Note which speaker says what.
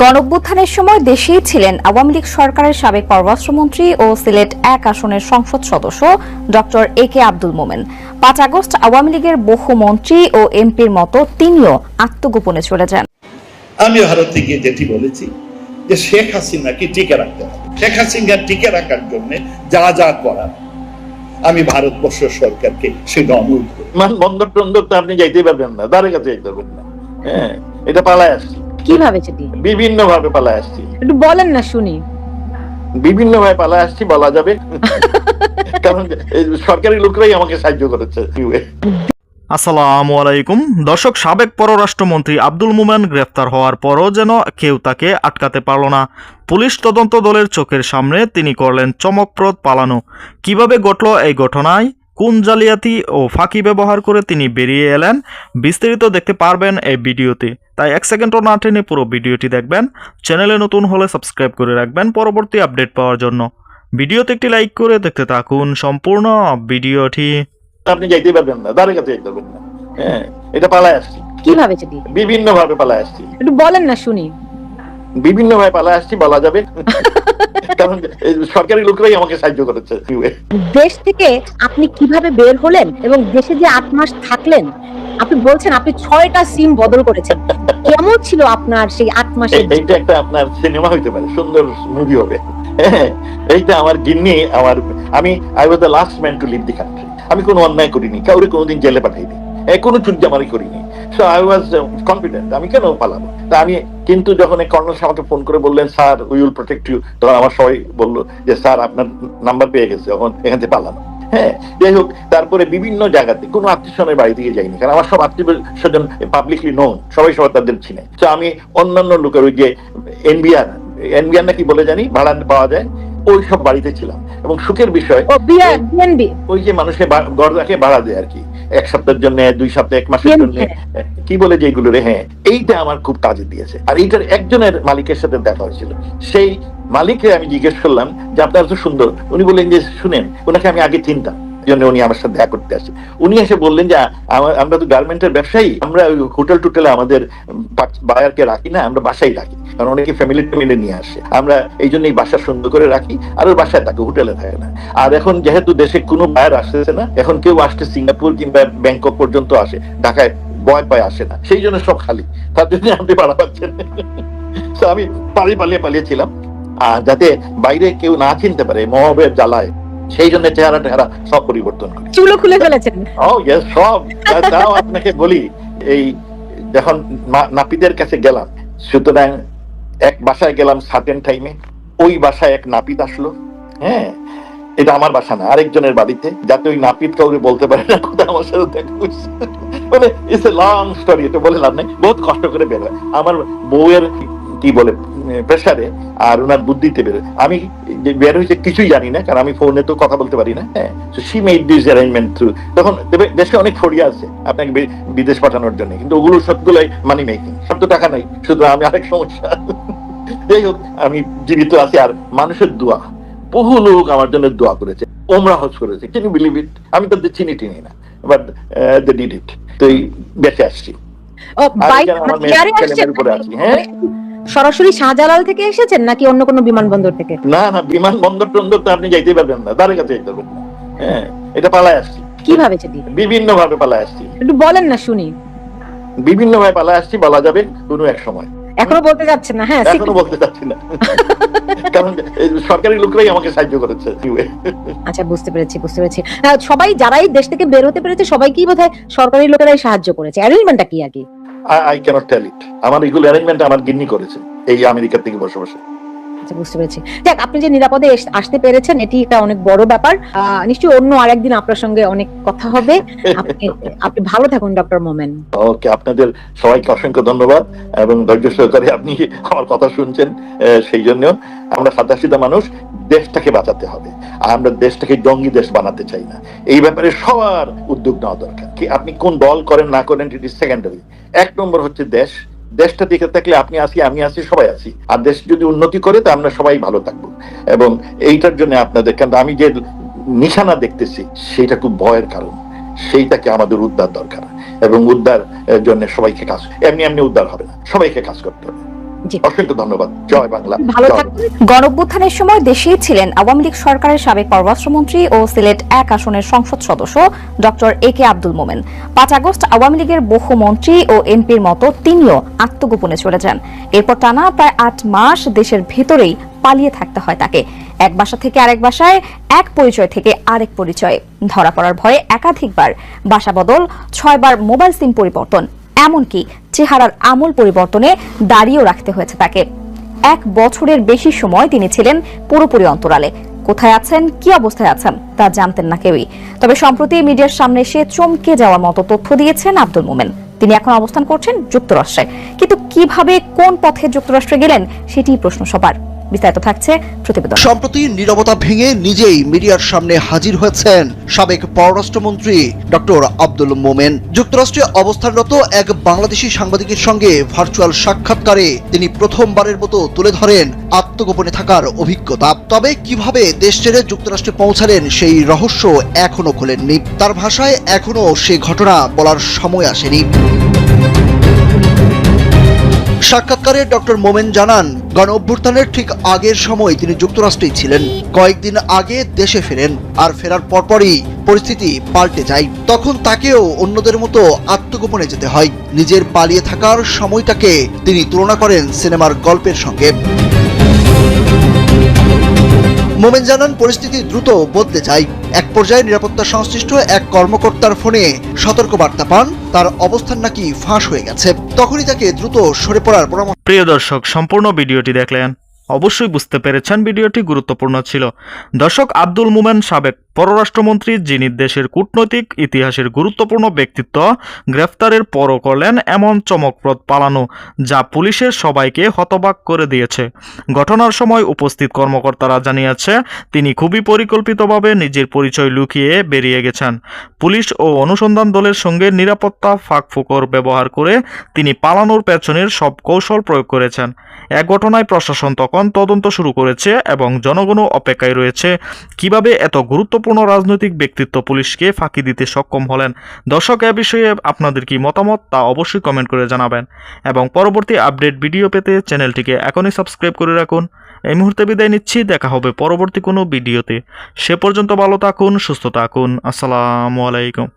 Speaker 1: গণঅভ্যুত্থানের সময় দেশেই ছিলেন আওয়ামী লীগ সরকারের সাবেক পররাষ্ট্রমন্ত্রী ও সিলেট এক আসনের সংসদ সদস্য ডক্টর এ কে আব্দুল মোমেন। পাঁচ আগস্ট আওয়ামী লীগের বহু মন্ত্রী ও এমপির মতো তিনিও আত্মগোপনে চলে যান।
Speaker 2: আমি ভারতে গিয়ে যেটি বলেছি যে শেখ হাসিনাকে টিকে রাখতে হবে। শেখ হাসিনা টিকে রাখার জন্য যা যা করার আমি ভারতবর্ষ সরকারকে সেটা অনুরোধ করি
Speaker 3: বন্দর টন্দর তো আপনি যাইতেই পারবেন না দ্বারে কাছে যাইতে পারবেন না। হ্যাঁ এটা পালায় আসছি।
Speaker 4: কীভাবে সেটি
Speaker 3: বিভিন্ন ভাবে পালায় আসছি।
Speaker 4: একটু বলেন না শুনি।
Speaker 3: বিভিন্ন ভাবে পালায় আসছি বলা যাবে। কারণ সরকারি লোকরাই আমাকে সাহায্য করেছে
Speaker 5: আসসালামু আলাইকুম। দর্শক সাবেক পররাষ্ট্রমন্ত্রী আব্দুল মোমেন গ্রেফতার হওয়ার পরও যেন কেউ তাকে আটকাতে পারল না। পুলিশ তদন্ত দলের চোখের সামনে তিনি করলেন চমকপ্রদ পালানো। কীভাবে ঘটল এই ঘটনায়? কোন জালিয়াতি ও ফাঁকি ব্যবহার করে তিনি বেরিয়ে এলেন বিস্তারিত দেখতে পারবেন এই ভিডিওতে। তাই এক সেকেন্ডও না টেনে পুরো ভিডিওটি দেখবেন। চ্যানেলে নতুন হলে সাবস্ক্রাইব করে রাখবেন পরবর্তী আপডেট পাওয়ার জন্য। ভিডিওতে একটি লাইক করে দেখতে থাকুন সম্পূর্ণ ভিডিওটি।
Speaker 3: আপনি যাইতেই পারবেন না দ্বারে কাছে যাইতে পারবেন না। হ্যাঁ এটা পালায় আসছি।
Speaker 4: কীভাবে সেটি
Speaker 3: বিভিন্ন ভাবে পালায় আসছি।
Speaker 4: একটু বলেন না শুনি।
Speaker 3: বিভিন্ন ভাবে পালায় আসছি বলা যাবে। কারণ সরকারি লোকরাই আমাকে সাহায্য করেছে
Speaker 4: দেশ থেকে আপনি কীভাবে বের হলেন এবং দেশে যে আট মাস থাকলেন আপনি বলছেন আপনি ছয়টা সিম বদল করেছেন। কেমন ছিল আপনার সেই আট
Speaker 3: এই- এইটা একটা আপনার সিনেমা হইতে পারে সুন্দর মুভি হবে। হ্যাঁ, এইটা আমার গিন্নি আমার আমি I was the last man to leave the country আমি কোনো অন্যায় করিনি কাউরে কোনোদিন জেলে পাঠাইনি। কোনো চুরজামারি করিনি। সো আই ওয়াজ কনফিডেন্ট আমি কেন পালাবো? তা আমি কিন্তু যখন কর্নেল আমাকে ফোন করে বললেন sir we will protect you তখন আমার সবাই বলল যে স্যার আপনার নাম্বার পেয়ে গেছে এখন এখান থেকে পালানো। হ্যাঁ যাই হোক তারপরে বিভিন্ন জায়গাতে কোনো আত্মীয় স্বজনের বাড়ি থেকে যাইনি কারণ আমার সব আত্মীয় স্বজন পাবলিকলি নোন সবাই সবাই তাদের চিনে। তো আমি অন্যান্য লোকের ওই যে এনবিআর এনবিআর নাকি বলে জানি ভাড়া পাওয়া যায় ওই সব বাড়িতে ছিলাম। এবং সুখের বিষয় ওই যে মানুষকে গড় রাখে ভাড়া দেয় আর কি। এক সপ্তাহের জন্য দুই সপ্তাহ এক মাসের জন্য কি বলে যে এইগুলো রে হ্যাঁ এইটা আমার খুব কাজে দিয়েছে। আর এইটার একজনের মালিকের সাথে দেখা হয়েছিল। সেই মালিককে আমি জিজ্ঞেস করলাম যে আপনার তো সুন্দর। উনি বললেন যে শুনেন ওনাকে আমি আগে চিনতাম। জন্য উনি আমার সাথে দেখা করতে আসে। উনি এসে বললেন যে আমরা তো গার্মেন্টের ব্যবসায়ী, আমরা হোটেল টোটেলে আমাদের বায়ারকে রাখি না, আমরা বাসায় রাখি। কারণ অনেকে ফ্যামিলি ট্যামিলি নিয়ে আসে। আমরা এই জন্য এই বাসা সুন্দর করে রাখি, আর ওর বাসায় থাকে, হোটেলে থাকে না। আর এখন যেহেতু দেশে কোনো বায়ার আসতেছে না, এখন কেউ আসতে সিঙ্গাপুর কিংবা ব্যাংকক পর্যন্ত আসে, ঢাকায় ভয় পায়, আসে না। সেই জন্য সব খালি। তার জন্য আপনি পাড়া পাচ্ছেন। তো আমি পালিয়ে পালিয়ে পালিয়েছিলাম আর যাতে বাইরে কেউ না চিনতে পারে, মহবের জ্বালায়। সেই জন্য চেহারা টেহারা সব পরিবর্তন করি।
Speaker 4: চুলো খুলে ফেলেছেন।
Speaker 3: ও ইয়েস সব। তাও আপনাকে বলি এই যখন নাপিতের কাছে গেলাম সুতরাং এক বাসায় গেলাম সার্টেন টাইমে ওই বাসায় এক নাপিত আসলো। হ্যাঁ এটা আমার বাসা না আরেকজনের বাড়িতে যাতে ওই নাপিত কাউকে বলতে পারে না কোথায় আমার সাথে দেখা। মানে ইটস এ লং স্টোরি এটা বলে লাভ নেই। বহুত কষ্ট করে বের হয়। আমার বউয়ের কি বলে প্রেসারে আর ওনার বুদ্ধিতে বেরোয় আমি বের হয়েছে কিছুই জানি না কারণ আমি ফোনে তো কথা বলতে পারি না হ্যাঁ? She made this arrangement through তখন দেশে অনেক ফড়িয়া আছে আপনাকে বিদেশ পাঠানোর জন্য কিন্তু ওগুলো সবগুলোই মানি মেকিং সব তো টাকা নাই শুধু আমি আরেক সমস্যা। যাই হোক আমি জীবিত আছি আর মানুষের দোয়া বহু লোক আমার জন্য দোয়া করেছে ওমরা হজ করেছে কেন বিলিভ ইট আমি তাদের চিনি টিনি না বাট দে ডিড ইট তো এই বেঁচে আসছি। মেয়ের উপরে আছি, হ্যাঁ?
Speaker 4: সরাসরি শাহজালাল থেকে এসেছেন নাকি অন্য কোনো বিমানবন্দর থেকে?
Speaker 3: না না বিমান বন্দর টন্দর তো আপনি যাইতেই পারবেন না। দ্বারে কাছে যাইতে পারবেন না। হ্যাঁ এটা পালায় আসছি।
Speaker 4: কীভাবে সেটি
Speaker 3: বিভিন্ন ভাবে পালায় আসছি।
Speaker 4: একটু বলেন না শুনি।
Speaker 3: বিভিন্ন ভাবে পালায় আসছি বলা যাবে কোনো এক সময়।
Speaker 4: এখনও বলতে যাচ্ছেন না হ্যাঁ
Speaker 3: এখনও বলতে চাচ্ছি না। কারণ সরকারি লোকরাই আমাকে সাহায্য করেছে
Speaker 4: আচ্ছা বুঝতে পেরেছি বুঝতে পেরেছি। সবাই যারাই দেশ থেকে বের হতে পেরেছে সবাইকেই বোধহয় সরকারি লোকেরাই সাহায্য করেছে। অ্যারেঞ্জমেন্টটা কি আর কি
Speaker 3: আই ক্যানট টেল ইট আমার এগুলো অ্যারেঞ্জমেন্ট আমার গিন্নি করেছে এই আমেরিকা থেকে বসে বসে
Speaker 4: আচ্ছা বুঝতে পেরেছি। দেখ আপনি যে নিরাপদে আসতে পেরেছেন এটি একটা অনেক বড় ব্যাপার। নিশ্চয়ই অন্য আরেকদিন আপনার সঙ্গে অনেক কথা হবে। আপনি আপনি ভালো থাকুন ডক্টর মোমেন।
Speaker 3: ওকে আপনাদের সবাইকে অসংখ্য ধন্যবাদ এবং ধৈর্য সহকারে আপনি আমার কথা শুনছেন সেই জন্য আমরা সাতাশিটা মানুষ দেশটাকে বাঁচাতে হবে। আর আমরা দেশটাকে জঙ্গি দেশ বানাতে চাই না। এই ব্যাপারে সবার উদ্যোগ নেওয়া দরকার। কি আপনি কোন দল করেন, না করেন ইট ইজ সেকেন্ডারি এক নম্বর হচ্ছে দেশ। দেশটা দিকে থাকলে আপনি আছি আমি আছি সবাই আছি আর দেশ যদি উন্নতি করে, তো আমরা সবাই ভালো থাকব। এবং এইটার জন্য আপনাদের কিন্তু আমি যে নিশানা দেখতেছি সেটা খুব ভয়ের কারণ। সেইটাকে আমাদের উদ্ধার দরকার। এবং উদ্ধার জন্য সবাইকে কাজ, এমনি এমনি উদ্ধার হবে না। সবাইকে কাজ করতে হবে।
Speaker 4: জি।
Speaker 3: ধন্যবাদ। জয় বাংলা।
Speaker 4: ভালো থাকবেন।
Speaker 1: গণঅভ্যুত্থানের সময় দেশেই ছিলেন আওয়ামী লীগ সরকারের সাবেক পররাষ্ট্রমন্ত্রী ও সিলেট এক আসনের সংসদ সদস্য ডক্টর এ কে আব্দুল মোমেন। পাঁচ আগস্ট আওয়ামী লীগের বহু মন্ত্রী ও এমপির মতো তিনিও আত্মগোপনে চলে যান। এরপর টানা প্রায় আট মাস দেশের ভেতরেই পালিয়ে থাকতে হয় তাকে। এক বাসা থেকে আরেক বাসায় এক পরিচয় থেকে আরেক পরিচয়ে। ধরা পড়ার ভয়ে একাধিকবার বাসা বদল ছয়বার মোবাইল সিম পরিবর্তন। এমনকি চেহারার আমূল পরিবর্তনে দাঁড়িয়েও রাখতে হয়েছে তাকে। এক বছরের বেশি সময় তিনি ছিলেন পুরোপুরি অন্তরালে। কোথায় আছেন, কি অবস্থায় আছেন, তা জানতেন না কেউই। তবে সম্প্রতি মিডিয়ার সামনে এসে চমকে যাওয়ার মতো তথ্য দিয়েছেন আব্দুল মোমেন। তিনি এখন অবস্থান করছেন যুক্তরাষ্ট্রে। কিন্তু কীভাবে কোন পথে যুক্তরাষ্ট্রে গেলেন সেটি প্রশ্ন সবার। বিস্তারিত থাকছে প্রতিবেদন।
Speaker 6: সম্প্রতি নীরবতা ভেঙে নিজেই মিডিয়ার সামনে হাজির হয়েছেন সাবেক পররাষ্ট্রমন্ত্রী ডক্টর আব্দুল মোমেন। যুক্তরাষ্ট্রে অবস্থানরত এক বাংলাদেশি সাংবাদিকের সঙ্গে ভার্চুয়াল সাক্ষাৎকারে তিনি প্রথমবারের মতো তুলে ধরেন আত্মগোপনে থাকার অভিজ্ঞতা। তবে কীভাবে দেশ ছেড়ে যুক্তরাষ্ট্রে পৌঁছালেন সেই রহস্য এখনও খোলেননি। তার ভাষায় এখনও সে ঘটনা বলার সময় আসেনি। সাক্ষাৎকারে ডক্টর মোমেন জানান, গণ অভ্যুত্থানের ঠিক আগের সময় তিনি যুক্তরাষ্ট্রেই ছিলেন। কয়েকদিন আগে দেশে ফেরেন, আর ফেরার পরপরই পরিস্থিতি পাল্টে যায়। তখন তাকেও অন্যদের মতো আত্মগোপনে যেতে হয়। নিজের পালিয়ে থাকার সময়টাকে তিনি তুলনা করেন সিনেমার গল্পের সঙ্গে। মোমেন জানান, পরিস্থিতি দ্রুত বদলে যায়। এক পর্যায়ে নিরাপত্তা সংশ্লিষ্ট এক কর্মকর্তার ফোনে সতর্কবার্তা পান। তার অবস্থান নাকি ফাঁস হয়ে গেছে, তখনই তাকে দ্রুত সরে পড়ার পরামর্শ
Speaker 5: প্রিয় দর্শক, সম্পূর্ণ ভিডিওটি দেখলেন। অবশ্যই বুঝতে পেরেছেন ভিডিওটি গুরুত্বপূর্ণ ছিল। দর্শক আব্দুল মুমেন সাবেক পররাষ্ট্রমন্ত্রী, যিনি দেশের কূটনৈতিক ইতিহাসের গুরুত্বপূর্ণ ব্যক্তিত্ব, গ্রেফতারের পরও করলেন এমন চমকপ্রদ পালানো, যা পুলিশের সবাইকে হতবাক করে দিয়েছে। ঘটনার সময় উপস্থিত কর্মকর্তারা জানিয়েছে, তিনি খুবই পরিকল্পিতভাবে নিজের পরিচয় লুকিয়ে বেরিয়ে গেছেন। পুলিশ ও অনুসন্ধান দলের সঙ্গে নিরাপত্তা ফাঁকফোকর ব্যবহার করে তিনি পালানোর পেছনের সব কৌশল প্রয়োগ করেছেন। এক ঘটনায় প্রশাসন তখন তদন্ত শুরু করেছে এবং জনগণও অপেক্ষায় রয়েছে, কীভাবে এত গুরুত্বপূর্ণ রাজনৈতিক ব্যক্তিত্ব পুলিশকে ফাঁকি দিতে সক্ষম হলেন? দর্শক, এ বিষয়ে আপনাদের কি মতামত তা অবশ্যই কমেন্ট করে জানাবেন। এবং পরবর্তী আপডেট ভিডিও পেতে চ্যানেলটিকে এখনই সাবস্ক্রাইব করে রাখুন। এই মুহূর্তে বিদায় নিচ্ছি, দেখা হবে পরবর্তী কোনো ভিডিওতে। সে পর্যন্ত ভালো থাকুন, সুস্থ থাকুন। আসসালামু আলাইকুম।